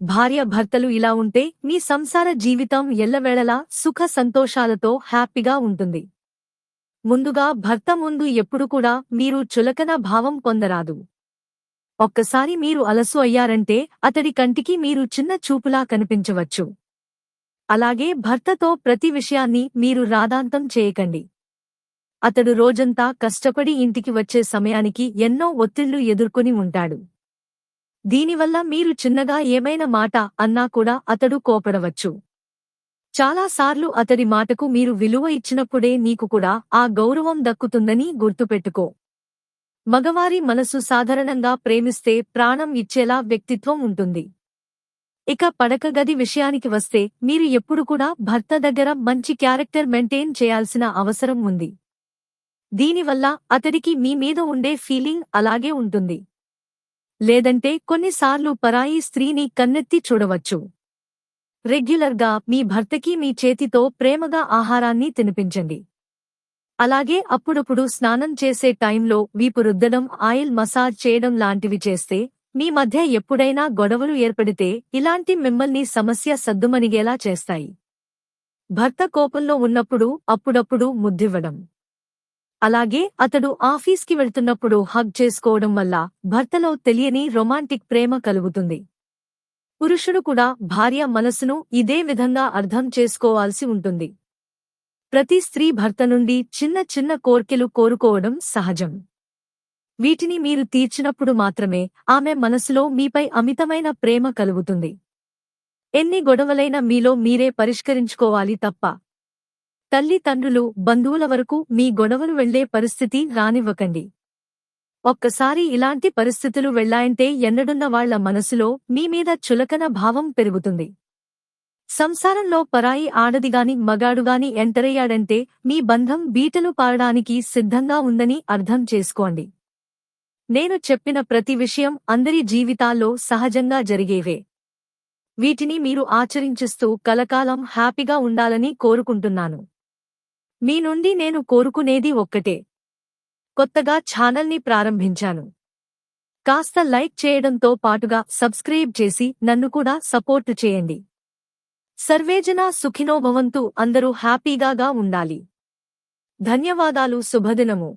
భార్య భర్తలు ఇలా ఉంటే మీ సంసార జీవితం ఎల్లవేళలా సుఖ సంతోషాలతో హ్యాపీగా ఉంటుంది. ముందుగా భర్త ముందు ఎప్పుడు కూడా మీరు చులకన భావం పొందరాదు. ఒక్కసారి మీరు అలసు అయ్యారంటే అతడి కంటికి మీరు చిన్న చూపులా కనిపించవచ్చు. అలాగే భర్తతో ప్రతి విషయాన్ని మీరు రాదాంతం చేయకండి. అతడు రోజంతా కష్టపడి ఇంటికి వచ్చే సమయానికి ఎన్నో ఒత్తిళ్ళు ఎదుర్కొని ఉంటాడు. దీనివల్ల మీరు చిన్నగా ఏమైనా మాట అన్నా కూడా అతడు కోపడవచ్చు. చాలాసార్లు అతడి మాటకు మీరు విలువ ఇచ్చినప్పుడే నీకు కూడా ఆ గౌరవం దక్కుతుందని గుర్తుపెట్టుకో. మగవారి మనసు సాధారణంగా ప్రేమిస్తే ప్రాణం ఇచ్చేలా వ్యక్తిత్వం ఉంటుంది. ఇక పడక గది విషయానికి వస్తే మీరు ఎప్పుడు కూడా భర్త దగ్గర మంచి క్యారెక్టర్ మెయింటైన్ చేయాల్సిన అవసరం ఉంది. దీనివల్ల అతడికి మీ మీద ఉండే ఫీలింగ్ అలాగే ఉంటుంది. లేదంటే కొన్నిసార్లు పరాయి స్త్రీని కన్నెత్తి చూడవచ్చు. రెగ్యులర్గా మీ భర్తకి మీ చేతితో ప్రేమగా ఆహారాన్ని తినిపించండి. అలాగే అప్పుడప్పుడు స్నానం చేసే టైంలో వీపు రుద్దడం ఆయిల్ మసాజ్ చేయడం లాంటివి చేస్తే మీ మధ్య ఎప్పుడైనా గొడవలు ఏర్పడితే ఇలాంటి మిమ్మల్ని సమస్య సద్దుమణిగేలా చేస్తాయి. భర్త కోపంలో ఉన్నప్పుడు అప్పుడప్పుడు ముద్దివ్వడం. అలాగే అతడు ఆఫీస్కి వెళ్తున్నప్పుడు హగ్ చేసుకోవడం వల్ల భర్తలో తెలియని రొమాంటిక్ ప్రేమ కలుగుతుంది. పురుషుడు కూడా భార్య మనసును ఇదే విధంగా అర్థం చేసుకోవాల్సి ఉంటుంది. ప్రతి స్త్రీ భర్త నుండి చిన్న చిన్న కోర్కెలు కోరుకోవడం సహజం. వీటిని మీరు తీర్చినప్పుడు మాత్రమే ఆమె మనసులో మీపై అమితమైన ప్రేమ కలుగుతుంది. ఎన్ని గొడవలైనా మీలో మీరే పరిష్కరించుకోవాలి తప్ప తల్లిదండ్రులు బంధువుల వరకు మీ గొడవలు వెళ్ళే పరిస్థితి రానివ్వకండి. ఒక్కసారి ఇలాంటి పరిస్థితులు వెళ్ళాయంటే ఎన్నడున్న వాళ్ళ మనసులో మీ మీద చులకన భావం పెరుగుతుంది. సంసారంలో పరాయి ఆడదిగాని మగాడుగాని ఎంటరయ్యాడంటే మీ బంధం బీటలు పారడానికి సిద్ధంగా ఉందని అర్థం చేసుకోండి. నేను చెప్పిన ప్రతి విషయం అందరి జీవితాల్లో సహజంగా జరిగేవే. వీటిని మీరు ఆచరించిస్తూ కలకాలం హ్యాపీగా ఉండాలని కోరుకుంటున్నాను. మీ నుండి నేను కోరుకునేది ఒక్కటే. కొత్తగా ఛానల్ని ప్రారంభించాను. కాస్త లైక్ చేయడంతో పాటుగా సబ్స్క్రైబ్ చేసి నన్ను కూడా సపోర్టు చేయండి. సర్వేజన సుఖినోభవంతు అందరూ హ్యాపీగాగా ఉండాలి. ధన్యవాదాలు శుభదినము.